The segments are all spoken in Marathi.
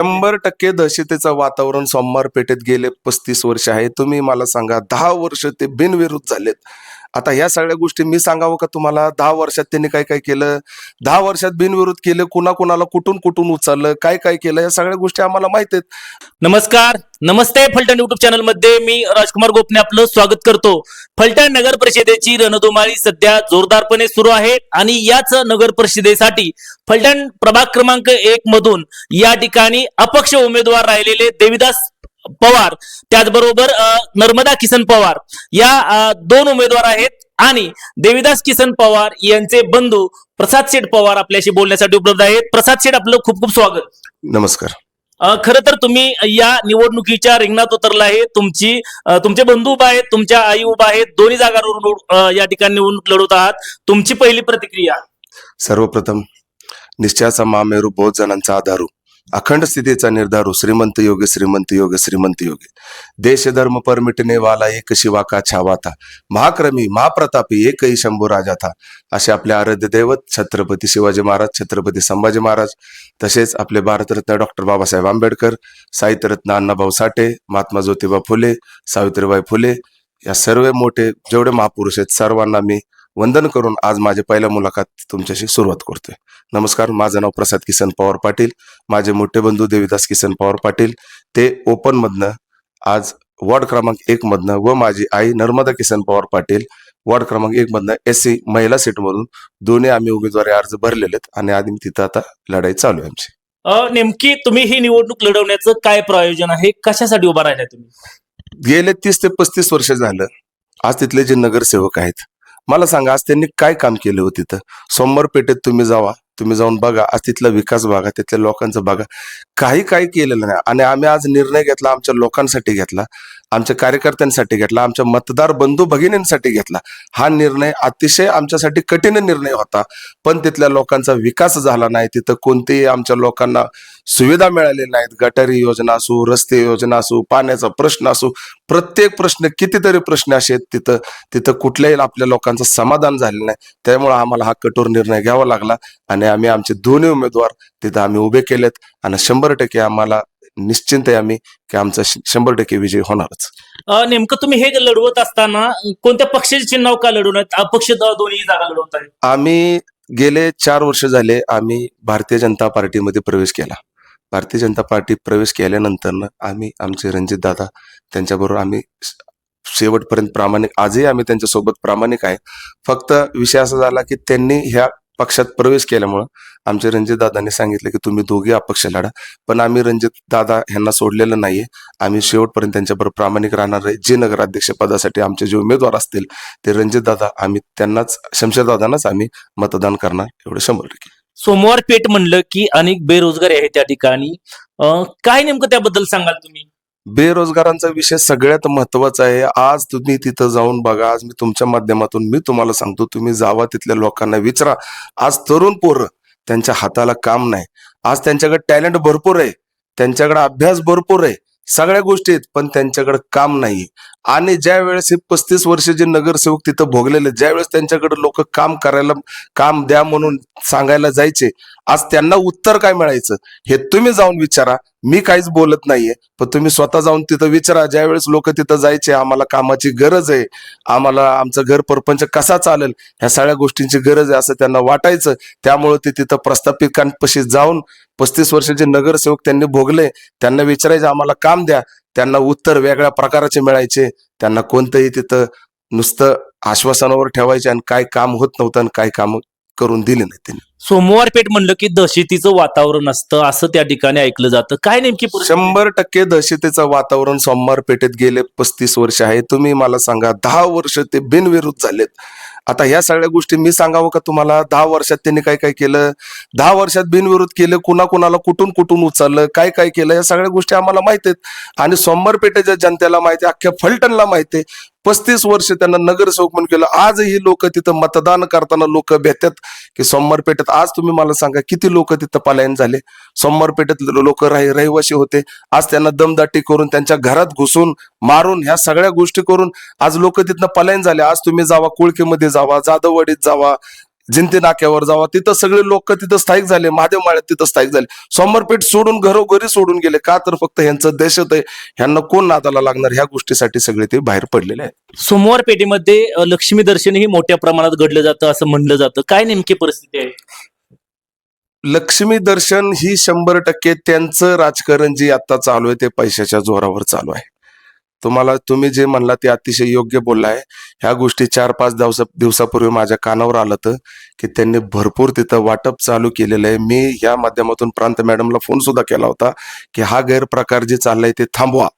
शंभर टक्के दहशतीचं वातावरण सोमवार पेठेत गेले पस्तीस वर्ष आहे. तुम्ही मला सांगा दहा वर्ष ते बिनविरुद्ध झालेत. आता ह्या सगळ्या गोष्टी मी सांगावं का तुम्हाला? दहा वर्षात त्यांनी काय काय केलं? दहा वर्षात बिनविरोध केलं कुणा कुणाला कुठून कुठून उचललं काय काय केलं या सगळ्या गोष्टी आम्हाला माहीत आहेत. नमस्कार नमस्ते फलटण युट्यूब चॅनलमध्ये मी राजकुमार गोपने आपलं स्वागत करतो. फलटण नगर परिषदेची रणधुमाळी सध्या जोरदारपणे सुरू आहे आणि याच नगर परिषदेसाठी फलटण प्रभाग क्रमांक एक मधून या ठिकाणी अपक्ष उमेदवार राहिलेले देविदास पवार. त्याचबरोबर नर्मदा किसन पवार. या दोन उमेदवार आहेत आणि देविदास किसन पवार यांचे बंधू प्रसाद शेठ पवार आपल्याशी बोलण्यासाठी उपलब्ध आहेत. प्रसाद शेठ आपलं खूप खूप स्वागत. नमस्कार. खरं तर तुम्ही या निवडणुकीच्या रिंगणात उतरला आहे. तुमची तुमचे बंधू उभा आहेत तुमच्या आई उभा आहेत. दोन्ही जागांवरून अ, या ठिकाणी निवडणूक लढवत आहात. तुमची पहिली प्रतिक्रिया? सर्वप्रथम निश्चयाचा मामेरू बहुत जणांचा आधारू. अखंड स्थितीचा निर्धारू हो, श्रीमंत योग श्रीमंत योग श्रीमंत योग. देश धर्म परमिटने वाला एक शिवा का छावा था महाक्रमी महाप्रतापी एकही शंभू राजा था. असे आपले आराध्य दैवत छत्रपती शिवाजी महाराज छत्रपती संभाजी महाराज तसेच आपले भारतरत्न डॉक्टर बाबासाहेब आंबेडकर साहित्यरत्न अण्णाभाऊ साठे महात्मा ज्योतिबा फुले सावित्रीबाई फुले या सर्व मोठे जेवढे महापुरुष आहेत सर्वांना मी वंदन करून आज माझी पहिल्या मुलाखत तुमच्याशी सुरुवात करतोय. नमस्कार माझं नाव प्रसाद किसन पवार पाटील. माझे मोठे बंधू देविदास किसन पवार पाटील. ते ओपन मधनं आज वॉर्ड क्रमांक एक मधनं व माझी आई नर्मदा किसन पवार पाटील वॉर्ड क्रमांक एक मधनं एस सी महिला सीटमधून दोन्ही आम्ही उमेदवारी अर्ज भरलेले आहेत आणि आधी तिथं आता लढाई चालू आहे आमची. नेमकी तुम्ही ही निवडणूक लढवण्याचं काय प्रयोजन आहे? कशासाठी उभा राहिला तुम्ही? गेले तीस ते पस्तीस वर्ष झालं. आज तिथले जे नगरसेवक आहेत मला सांगा आज त्यांनी काय काम केलं होतं तिथं? सोमवार पेठेत तुम्ही जावा. तुम्ही जाऊन बघा. आज तिथला विकास बघा तिथल्या लोकांचं बघा. काही काही केलेलं नाही. आणि आम्ही आज निर्णय घेतला आमच्या लोकांसाठी घेतला आमच्या कार्यकर्त्यांसाठी घेतला आमच्या मतदार बंधू भगिनींसाठी घेतला. हा निर्णय अतिशय आमच्यासाठी कठीण निर्णय होता. पण तिथल्या लोकांचा विकास झाला नाही. तिथं कोणतीही आमच्या लोकांना सुविधा मिळालेल्या नाहीत. गटारी योजना असू रस्ते योजना असू पाण्याचा प्रश्न असो प्रत्येक प्रश्न कितीतरी प्रश्न असे आहेत तिथं. तिथं कुठल्याही आपल्या लोकांचं समाधान झालेलं नाही. त्यामुळे आम्हाला हा कठोर निर्णय घ्यावा लागला आणि आम्ही आमचे दोन्ही उमेदवार तिथं आम्ही उभे केलेत आणि शंभर टक्के आम्हाला निश्चिंत आहे आम्ही की आमचा शंभर टक्के विजय होणारच. नेमकं तुम्ही हे लढवत असताना कोणत्या पक्षाचे चिन्ह का लढवण्यात अपक्ष द- दोन्ही जागा लढवत आहे आम्ही गेले चार वर्ष झाले आम्ही भारतीय जनता पार्टीमध्ये प्रवेश केला. भारतीय जनता पार्टी प्रवेश केल्यानंतर आम्ही आमचे रणजित दादा त्यांच्याबरोबर आम्ही शेवटपर्यंत प्रामाणिक आजही आम्ही त्यांच्यासोबत प्रामाणिक आहे. फक्त विषय असा झाला की त्यांनी ह्या पक्षात प्रवेश केल्यामुळं आमचे रणजित दादांनी सांगितलं की तुम्ही दोघे अपक्ष लढा. पण आम्ही रणजित दादा यांना सोडलेलं नाहीये. आम्ही शेवटपर्यंत त्यांच्याबरोबर प्रामाणिक राहणार आहे. जे नगराध्यक्ष पदासाठी आमचे जे उमेदवार असतील ते रणजित दादा आम्ही त्यांनाच शमशेरदादांनाच आम्ही मतदान करणार एवढं शंभर टक्के. सोमवार पेठ म्हणलं की अनेक बेरोजगारी आहे त्या ठिकाणी. काय नेमकं त्याबद्दल सांगाल तुम्ही? बेरोजगारांचा विषय सगळ्यात महत्त्वाचा आहे. आज तुम्ही तिथं जाऊन बघा. आज मी तुमच्या माध्यमातून मी तुम्हाला सांगतो तुम्ही जावा तिथल्या लोकांना विचारा. आज तरुण पोरं त्यांच्या हाताला काम नाही. आज त्यांच्याकडे टॅलेंट भरपूर आहे. त्यांच्याकडे अभ्यास भरपूर आहे. सगळ्या गोष्टी आहेत पण त्यांच्याकडे काम नाही आणि ज्या वेळेस हे पस्तीस वर्ष जे नगरसेवक तिथं भोगलेले ज्यावेळेस त्यांच्याकडे लोक काम करायला काम द्या म्हणून सांगायला जायचे आज त्यांना उत्तर काय मिळायचं? हे तुम्ही जाऊन विचारा. मी काहीच बोलत नाहीये पण तुम्ही स्वतः जाऊन तिथं विचारा. ज्यावेळेस लोक तिथं जायचे आम्हाला कामाची गरज आहे. आम्हाला आमचं घर परपंच कसा चालेल ह्या सगळ्या गोष्टींची गरज आहे असं त्यांना वाटायचं. त्यामुळे ते तिथं प्रस्थापितांपाशी जाऊन पस्तीस वर्षाचे नगरसेवक त्यांनी भोगले. त्यांना विचारायचे आम्हाला काम द्या. त्यांना उत्तर वेगळ्या प्रकाराचे मिळायचे. त्यांना कोणतंही तिथं नुसतं आश्वासनावर ठेवायचे आणि काय काम होत नव्हतं आणि काय काम करून दिले नाही त्यांनी. सोमवार पेठ म्हणलं की दहशतीचं वातावरण असतं असं त्या ठिकाणी ऐकलं जातं. काय नेमकी परिस्थिती? शंभर टक्के दहशतीचं वातावरण सोमवार पेठेत गेले पस्तीस वर्ष आहे. तुम्ही मला सांगा दहा वर्ष ते बिनविरुद्ध झालेत. आता ह्या सगळ्या गोष्टी मी सांगावं का तुम्हाला? दहा वर्षात त्यांनी काय काय केलं? दहा वर्षात बिनविरोध केलं कुणा कुणाला कुठून कुठून उचललं? काय काय केलं? या सगळ्या गोष्टी आम्हाला माहीत आहेत. आणि सोमवार पेठेच्या जनतेला माहिती आहे अख्ख्या फलटणला माहिती आहे. पस्तीस वर्ष त्यांना नगरसेवक म्हणून केलं. आजही लोक तिथं मतदान करताना लोक भेटतात की सोमवार पेठेत आज तुम्ही मला सांगा किती लोक तिथं पलायन झाले? सोमवार पेठेत लोक रहिवासी होते. आज त्यांना दमदाटी करून त्यांच्या घरात घुसून मारून ह्या सगळ्या गोष्टी करून आज लोक तिथनं पलायन झाले. आज तुम्ही जावा कुळकीमध्ये जावा जाधववाडीत जावा जिंती नाक्यावर जावा. तिथं सगळे लोक तिथं स्थायिक झाले. महादेव माळ्यात तिथं स्थायिक झाले. सोमवारपेठ सोडून घरोघरी सोडून गेले. का तर फक्त ह्यांचं देशत आहे ह्यांना कोण नादाला लागणार? ह्या गोष्टीसाठी सगळे ते बाहेर पडलेले आहेत. सोमवार पेठेमध्ये अ, लक्ष्मी दर्शनही मोठ्या प्रमाणात घडलं जातं असं म्हणलं जातं. काय नेमकी परिस्थिती आहे? लक्ष्मी दर्शन ही शंभर टक्के त्यांचं राजकारण जे आता चालू आहे ते पैशाच्या जोरावर चालू आहे. तुम्हाला तुम्ही जे म्हणला ते अतिशय योग्य बोललाय. ह्या गोष्टी चार पाच दिवसा दिवसापूर्वी माझ्या कानावर आलं तर की त्यांनी भरपूर तिथं वाटप चालू केलेलं आहे. मी या माध्यमातून प्रांत मॅडमला फोन सुद्धा केला होता की हा गैरप्रकार जे चाललाय ते थांबवा.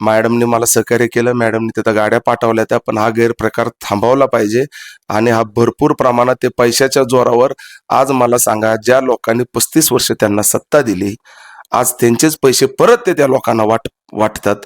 मॅडमने मला सहकार्य केलं मॅडमने तिथं गाड्या पाठवल्या त्या पण हा गैरप्रकार थांबवला पाहिजे आणि हा भरपूर प्रमाणात ते पैशाच्या जोरावर आज मला सांगा ज्या लोकांनी पस्तीस वर्ष त्यांना सत्ता दिली आज त्यांचेच पैसे परत ते त्या लोकांना वाट वाटतात.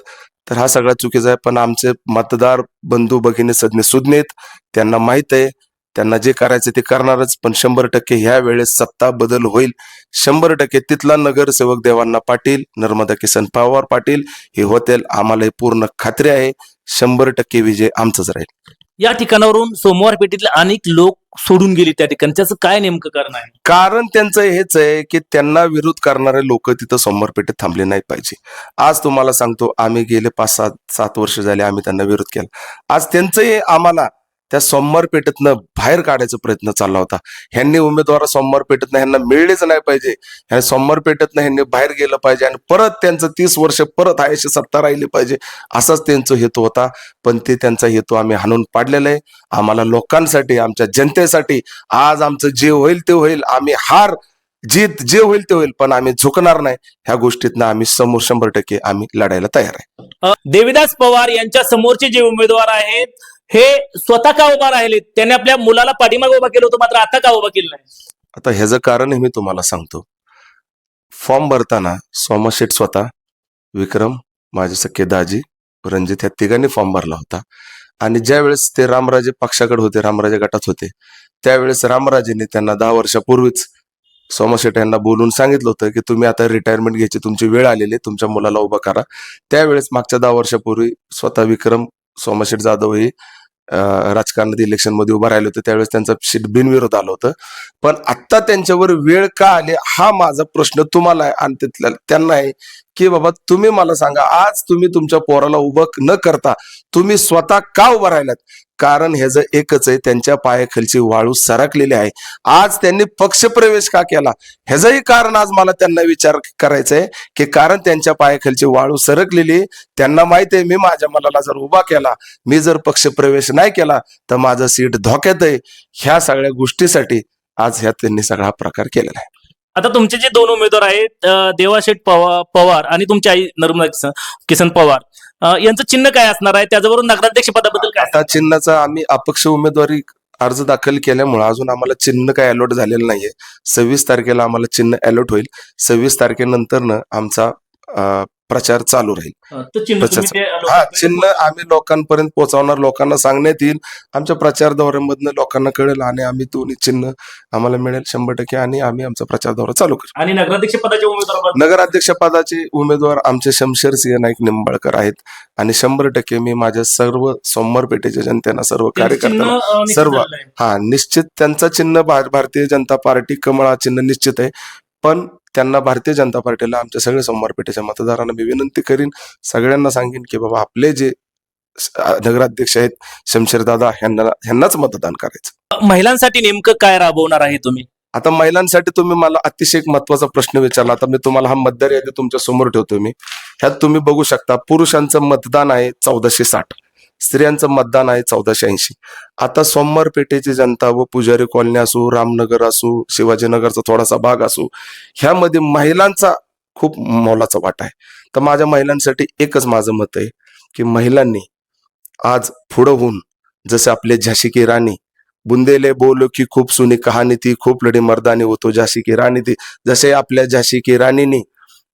तर हा सगळा चुकीचा आहे. पण आमचे मतदार बंधू भगिनी सज्ञ सुज्ञेत त्यांना माहीत आहे. त्यांना जे करायचं ते करणारच. पण शंभर टक्के ह्या वेळेस सत्ता बदल होईल. शंभर टक्के तिथला नगरसेवक देवांना पाटील नर्मदा किसन पवार पाटील हे होतील. आम्हाला पूर्ण खात्री आहे. शंभर टक्के विजय आमचाच राहील. या ठिकाणावरून सोमवार पेठेतले अनेक लोक सोडून गेले त्या ठिकाणी. त्याचं काय नेमकं कारण आहे? कारण त्यांचं हेच आहे की त्यांना विरोध करणारे लोक तिथं सोमवार पेठेत थांबले नाही पाहिजे. आज तुम्हाला सांगतो आम्ही गेले पाच सात सात वर्ष झाले आम्ही त्यांना विरोध केला. आज त्यांचंही आम्हाला त्या सोमवार पेठेतनं बाहेर काढायचा प्रयत्न चालला होता. ह्यांनी उमेदवार सोमवार पेठेतनं ह्यांना मिळलेच नाही पाहिजे. ह्या सोमवारपेठेतनं ह्यांनी बाहेर गेलं पाहिजे आणि परत त्यांचं तीस वर्ष परत आयुष्य सत्ता राहिली पाहिजे असाच त्यांचा हेतू होता. पण ते त्यांचा हेतू आम्ही हाणून पाडलेला आहे. आम्हाला लोकांसाठी आमच्या जनतेसाठी आज आमचं जे होईल ते होईल. आम्ही हार जीत जे होईल ते होईल पण आम्ही झुकणार नाही. ह्या गोष्टीतनं आम्ही समोर शंभर टक्के आम्ही लढायला तयार आहे. देविदास पवार यांच्या समोरचे जे उमेदवार आहेत हे स्वतः का उभा राहिले त्याने आपल्या मुलाला पाठीमागे उभा केलं होतं मात्र आता का उभा केलं नाही? आता ह्याचं कारण मी तुम्हाला सांगतो. फॉर्म भरताना सोमाशेठ स्वतः विक्रम माझे सख्खे दाजी रणजित ह्या तिघांनी फॉर्म भरला होता. आणि ज्यावेळेस ते रामराजे पक्षाकडे होते रामराजे गटात होते त्यावेळेस रामराजेने त्यांना दहा वर्षापूर्वीच सोमाशेठ यांना बोलून सांगितलं होतं की तुम्ही आता रिटायरमेंट घ्यायची तुमची वेळ आलेली आहे, तुमच्या मुलाला उभा करा. त्यावेळेस मागच्या दहा वर्षापूर्वी स्वतः विक्रम सोमाशेठ जाधव हे राजकारणात इलेक्शनमध्ये राहिलं होतं त्यावेळेस त्यांचं सीट बिनविरोध आलं होतं. पण आत्ता त्यांच्यावर वेळ का आली हा माझा प्रश्न तुम्हाला आहे आणि तिथल्या त्यांना आहे की बाबा तुम्ही मला सांगा आज तुम्ही तुमच्या पोराला उभं न करता तुम्ही स्वतः का उभं राहिलात? कारण ह्याचं एकच आहे त्यांच्या पायाखालची वाळू सरकलेली आहे. आज त्यांनी पक्षप्रवेश का केला? ह्याचंही कारण आज मला त्यांना विचार करायचा आहे की कारण त्यांच्या पायाखालची वाळू सरकलेली आहे. त्यांना माहिती आहे मी माझ्या मनाला जर उभा केला मी जर पक्षप्रवेश नाही केला तर माझं सीट धोक्यात आहे. ह्या सगळ्या गोष्टीसाठी आज ह्या त्यांनी सगळा प्रकार केलेला आहे. आता तुमचे जे दोन उमेदवार आहेत अ, देवाशेठ पवार पवार आणि तुमची आई नर्मदा किसन किसन पवार यांचं चिन्ह काय असणार आहे? त्याच्यावरून नगराध्यक्ष पदाबद्दल काय आता चिन्हाचा आम्ही अपक्ष उमेदवारी अर्ज दाखल केल्यामुळे अजून आम्हाला चिन्ह काय अलॉट झालेलं नाहीये. सव्वीस तारखेला आम्हाला चिन्ह अलॉट होईल. सव्वीस तारखेनंतर आमचा प्रचार चालू राहील. हा चिन्ह आम्ही लोकांपर्यंत पोहोचवणार लोकांना सांगण्यात येईल. आमच्या प्रचार दौऱ्यामधनं लोकांना कळेल आणि आम्ही दोन्ही चिन्ह आम्हाला मिळेल शंभर टक्के आणि आम्ही आमचा प्रचार दौरा चालू करू. आणि नगराध्यक्ष पदाचे उमेदवार नगराध्यक्ष पदाचे उमेदवार आमचे शमशेर सिंह नाईक निंबाळकर आहेत. आणि शंभर टक्के मी माझ्या सर्व सोमवार पेठेच्या जनतेना सर्व कार्यकर्त्यांना सर्व. हा निश्चित त्यांचा चिन्ह भारतीय जनता पार्टी कमळ चिन्ह निश्चित आहे. पण त्यांना भारतीय जनता पार्टीला आमच्या सगळे सोमवारपेठेच्या मतदारांना मी विनंती करीन. सगळ्यांना सांगेन की बाबा आपले जे नगराध्यक्ष आहेत शमशेर दादा ह्यांना ह्यांनाच मतदान करायचं. महिलांसाठी नेमकं काय राबवणार आहे तुम्ही? आता महिलांसाठी तुम्ही मला अतिशय एक महत्त्वाचा प्रश्न विचारला. आता मी तुम्हाला हा मतदार यादी तुमच्यासमोर ठेवतो मी. ह्यात तुम्ही बघू शकता पुरुषांचं मतदान आहे चौदाशे साठ. स्त्रियांचं मतदान आहे चौदाशे ऐंशी. आता सोमवार पेठेची जनता व पुजारी कॉलनी असो रामनगर असो शिवाजीनगरचा थोडासा भाग असो ह्यामध्ये महिलांचा खूप मोलाचा वाटा आहे. तर माझ्या महिलांसाठी एकच माझं मत आहे की महिलांनी आज पुढं होऊन जसे आपले झाशी की राणी बुंदेले बोलो की खूप सुनी कहाणी ती खूप लढी मर्दानी होतो झाशी की राणी ती. जसे आपल्या झाशी की राणीनी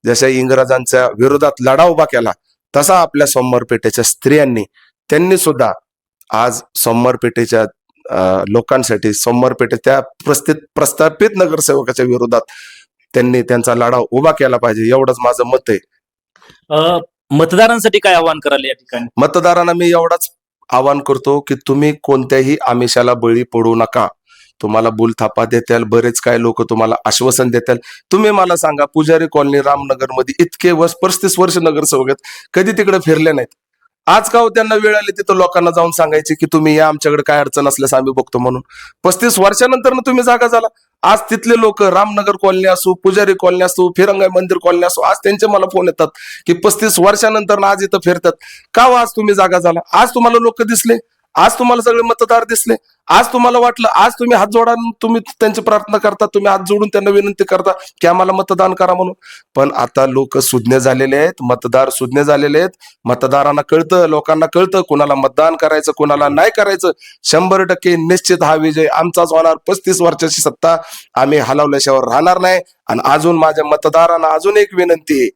जशा इंग्रजांच्या विरोधात लढा उभा केला तसा आपल्या सोमवार पेठेच्या स्त्रियांनी त्यांनी सुद्धा आज सोमवार पेठेच्या लोकांसाठी सोमवार पेठे त्या प्रस्थित प्रस्थापित नगरसेवकाच्या विरोधात त्यांनी त्यांचा लढा उभा केला पाहिजे एवढंच माझं मत आहे. मतदारांसाठी काय आवाहन कराल या ठिकाणी? मतदारांना मी एवढाच आवाहन करतो की तुम्ही कोणत्याही आमिषाला बळी पडू नका. तुम्हाला बुलथापा देत्याल बरेच काय लोक तुम्हाला आश्वासन देत्याल तुम्ही मला सांगा पुजारी कॉलनी रामनगरमध्ये इतके वर्ष पस्तीस वर्ष नगरसेवक आहेत कधी तिकडे फिरले नाहीत? आज का हो त्यांना वेळ आली तिथं लोकांना जाऊन सांगायचे की तुम्ही या आमच्याकडे काय अडचण असल्यास आम्ही बघतो म्हणून. पस्तीस वर्षानंतर तुम्ही जागा झाला. आज तिथले लोक रामनगर कॉलनी असो पुजारी कॉलनी असो फिरंगाई मंदिर कॉलनी असो आज त्यांचे मला फोन येतात की पस्तीस वर्षानंतर आज इथं फिरतात. का हो आज तुम्ही जागा झाला? आज तुम्हाला लोक दिसले? आज तुम्हाला सगळे मतदार दिसले. आज तुम्हाला वाटलं आज तुम्ही हात जोडा तुम्ही त्यांची प्रार्थना करता तुम्ही हात जोडून त्यांना विनंती करता की आम्हाला मतदान करा म्हणून. पण आता लोक सुज्ञ झालेले आहेत मतदार सुज्ञ झालेले आहेत. मतदारांना कळतं लोकांना कळतं कुणाला मतदान करायचं कुणाला नाही करायचं. शंभर टक्के निश्चित हा विजय आमचाच होणार. पस्तीस वर्षाची सत्ता आम्ही हलवल्याशिवाय राहणार नाही. आणि अजून माझ्या मतदारांना अजून एक विनंती आहे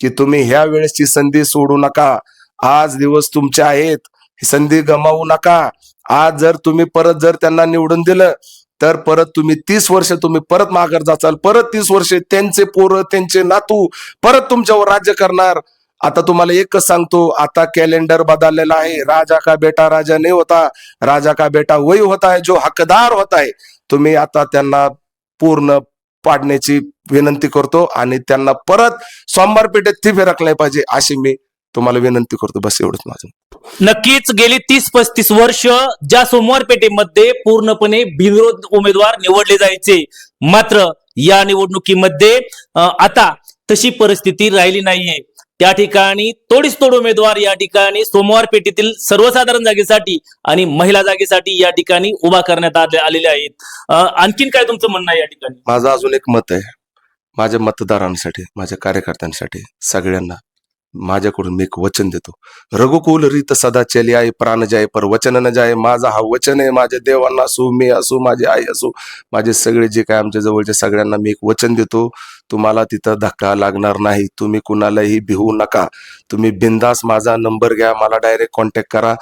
की तुम्ही ह्या वेळेसची संधी सोडू नका. आज दिवस तुमचे आहेत. ही संधी गमावू नका. आज जर तुम्ही परत जर त्यांना निवडून दिलं तर परत तुम्ही तीस वर्ष तुम्ही परत माघार जाचाल परत तीस वर्ष त्यांचे पोरं त्यांचे नातू परत तुमच्यावर राज्य करणार. आता तुम्हाला एकच सांगतो आता कॅलेंडर बदललेला आहे. राजा का बेटा राजा नाही होता. राजा का बेटा वही होता है जो हकदार होता है. तुम्ही आता त्यांना पूर्ण पाडण्याची विनंती करतो आणि त्यांना परत सोमवार पेठेत ती फिरकले पाहिजे अशी मी तुम्हाला विनंती करतो बस एवढंच माझं. नक्कीच गेली तीस पस्तीस वर्ष ज्या सोमवार पेठेमध्ये पूर्णपणे बिनविरोध उमेदवार निवडले जायचे. मात्र या निवडणुकीमध्ये आता तशी परिस्थिती राहिली नाहीये. त्या ठिकाणी तोडीस तोड उमेदवार या ठिकाणी सोमवार पेठेतील सर्वसाधारण जागेसाठी आणि महिला जागेसाठी या ठिकाणी उभा करण्यात आले आलेले आहेत. आणखीन काय तुमचं म्हणणं आहे या ठिकाणी? माझं अजून एक मत आहे. माझ्या मतदारांसाठी माझ्या कार्यकर्त्यांसाठी सगळ्यांना माझ्याकडून मी एक वचन देतो. रघुकुल रीत सदा चली आई प्राण जाय पर वचन न जाय. माझा हा वचन आहे माझ्या देवांना असो मी असो माझी आई असो माझे सगळे जे काय आमच्या जवळच्या सगळ्यांना मी एक वचन देतो. तुम्हाला तिथं धक्का लागणार नाही. तुम्ही कुणालाही भिवू नका. तुम्ही बिंदास माझा नंबर घ्या. मला डायरेक्ट कॉन्टॅक्ट करा.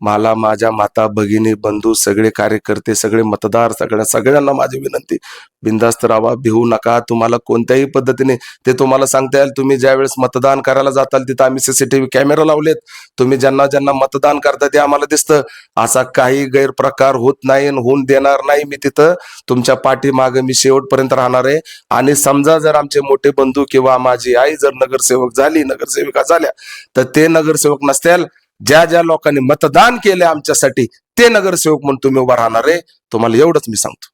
मला माझ्या माता भगिनी बंधू सगळे कार्यकर्ते सगळे मतदार सगळ्या सगळ्यांना माझी विनंती. बिंदास्त राहा भिवू नका. तुम्हाला कोणत्याही पद्धतीने ते तुम्हाला सांगता येईल. तुम्ही ज्यावेळेस मतदान करायला जाताल तिथं आम्ही सीसीटीव्ही कॅमेरा लावलेत. तुम्ही ज्यांना ज्यांना मतदान करता ते आम्हाला दिसतं. असा काही गैरप्रकार होत नाही आणि होऊन देणार नाही. मी तिथं तुमच्या पाठीमागे मी शेवटपर्यंत राहणार आहे. आणि समजा जर आमचे मोठे बंधू किंवा माझी आई जर नगरसेवक झाली नगरसेविका झाल्या तर ते नगरसेवक नसतील. ज्या ज्या लोकांनी मतदान केले आमच्यासाठी ते नगरसेवक म्हणून तुम्ही उभा राहणार आहे तुम्हाला एवढंच मी सांगतो.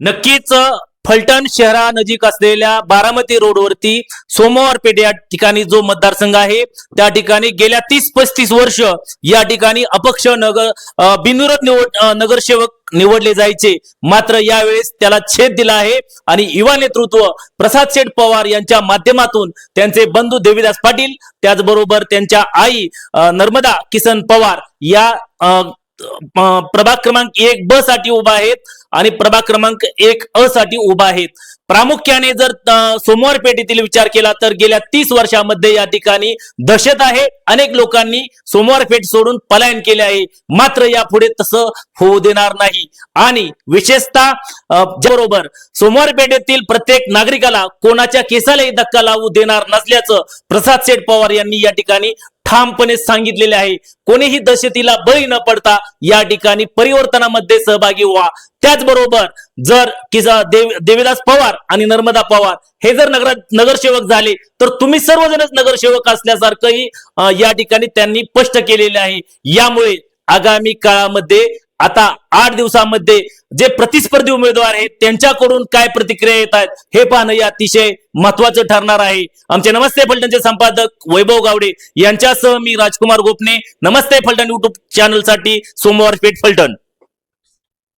नक्कीच फलटण शहरानजीक असलेल्या बारामती रोडवरती सोमवार पेठ या ठिकाणी जो मतदारसंघ आहे त्या ठिकाणी गेल्या तीस पस्तीस वर्ष या ठिकाणी अपक्ष नगर अ, बिनविरोध निवड नगरसेवक निवडले जायचे. मात्र यावेळेस त्याला छेद दिला आहे आणि युवा नेतृत्व प्रसाद शेठ पवार यांच्या माध्यमातून त्यांचे बंधू देवीदास पाटील त्याचबरोबर त्यांच्या आई नर्मदा किसन पवार या प्रभाग क्रमांक एक ब साठी उभा आहेत. आणि प्रभाग क्रमांक एक अ साठी उभा आहेत प्रामुख्याने जर सोमवार पेठेतील विचार केला तर गेल्या तीस वर्षामध्ये या ठिकाणी दहशत आहे. अनेक लोकांनी सोमवार पेठ सोडून पलायन केले आहे. मात्र यापुढे तसं होऊ देणार नाही. आणि विशेषतः बरोबर सोमवार पेठेतील प्रत्येक नागरिकाला कोणाच्या केसालाही धक्का लावू देणार नसल्याचं प्रसाद शेठ पवार यांनी या ठिकाणी ठामपणे सांगितलेले आहे. कोणीही दशतीला बळी न पडता या ठिकाणी परिवर्तनामध्ये सहभागी व्हा. त्याचबरोबर जर कि देव देवीदास पवार आणि नर्मदा पवार हे जर नगर नगरसेवक झाले तर तुम्ही सर्वजणच नगरसेवक असल्यासारखंही या ठिकाणी त्यांनी स्पष्ट केलेले आहे. यामुळे आगामी काळामध्ये आता आठ दिवसामध्ये जे प्रतिस्पर्धी उमेदवार आहेत त्यांच्याकडून काय प्रतिक्रिया येत आहेत हे पाहणं हे अतिशय महत्वाचं ठरणार आहे. आमचे नमस्ते फलटणचे संपादक वैभव गावडे यांच्यासह मी राजकुमार गोपने. नमस्ते फलटण युट्यूब चॅनलसाठी सोमवार पेठ फलटण.